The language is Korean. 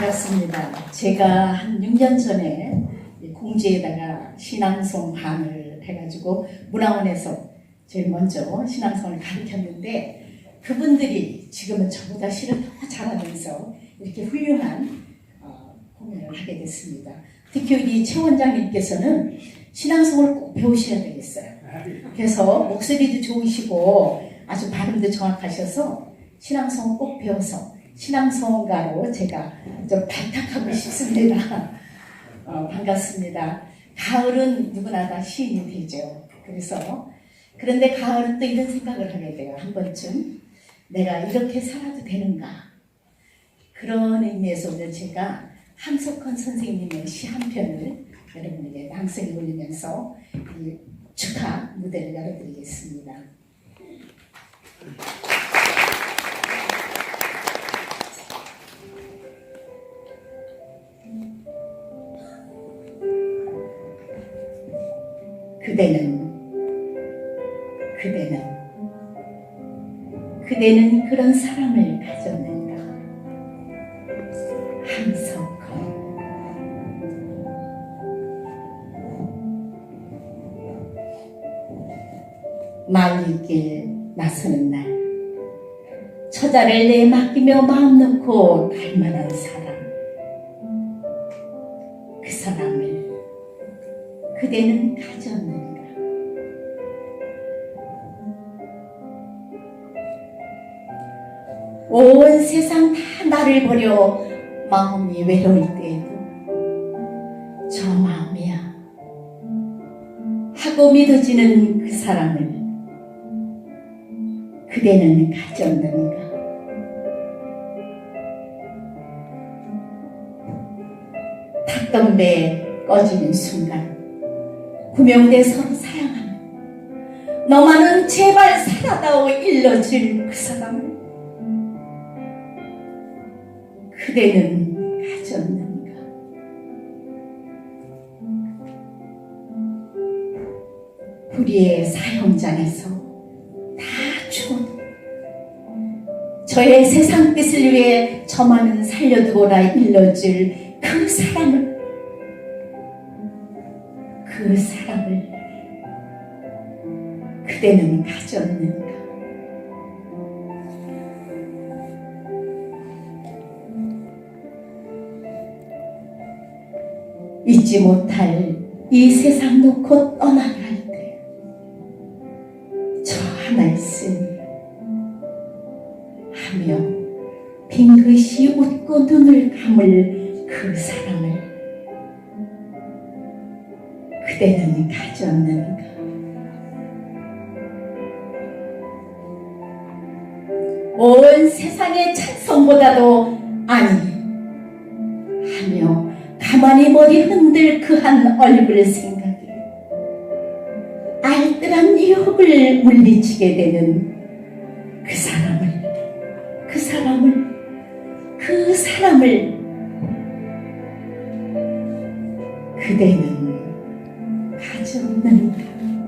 반갑습니다. 제가 한 6년 전에 이 공지에다가 신앙송 반을 해가지고 문화원에서 제일 먼저 신앙송을 가르쳤는데 그분들이 지금은 저보다 시를 더 잘하면서 이렇게 훌륭한 어, 공연을 하게 됐습니다. 특히 우리 최 원장님께서는 신앙송을 꼭 배우셔야 되겠어요. 그래서 목소리도 좋으시고 아주 발음도 정확하셔서 신앙송 꼭 배워서 신앙송가로 제가 좀 발탁하고 싶습니다. 어, 반갑습니다. 가을은 누구나 다 시인이 되죠. 그래서 그런데 가을은 또 이런 생각을 하게 돼요. 한 번쯤 내가 이렇게 살아도 되는가? 그런 의미에서 오늘 제가 함석헌 선생님의 시 한 편을 여러분에게 낭송해 올리면서 이 축하 무대를 열어드리겠습니다. 그대는 그대는 그대는 그런 사람을 가졌는가 함석헌 말리길 나서는 날 처자를 내 맡기며 마음 놓고 갈 만한 사람 그 사람을 그대는 가졌는가? 온 세상 다 나를 버려 마음이 외로울 때에도 저 마음이야. 하고 믿어지는 그 사람을 그대는 가졌는가? 탔던 배 꺼지는 순간 구명대 서로 사랑하는 너만은 제발 살아다오 일러줄 그 사람을 그대는 가졌는가 우리의 사형장에서 다 죽어도 저의 세상 뜻을 위해 저만은 살려두고라 일러줄 그 사람을 그 사람을 그대는 가졌는가? 잊지 못할 이 세상 놓고 떠나야 할때 저 하나 있으니 하며 빙긋이 웃고 눈을 감을 그 사람을 그대는 가졌는가 온 세상의 찬성보다도 아니 하며 가만히 머리 흔들 그 한 얼굴 생각에 알뜰한 유혹을 물리치게 되는 그 사람을 그 사람을 그 사람을 그대는 가졌는가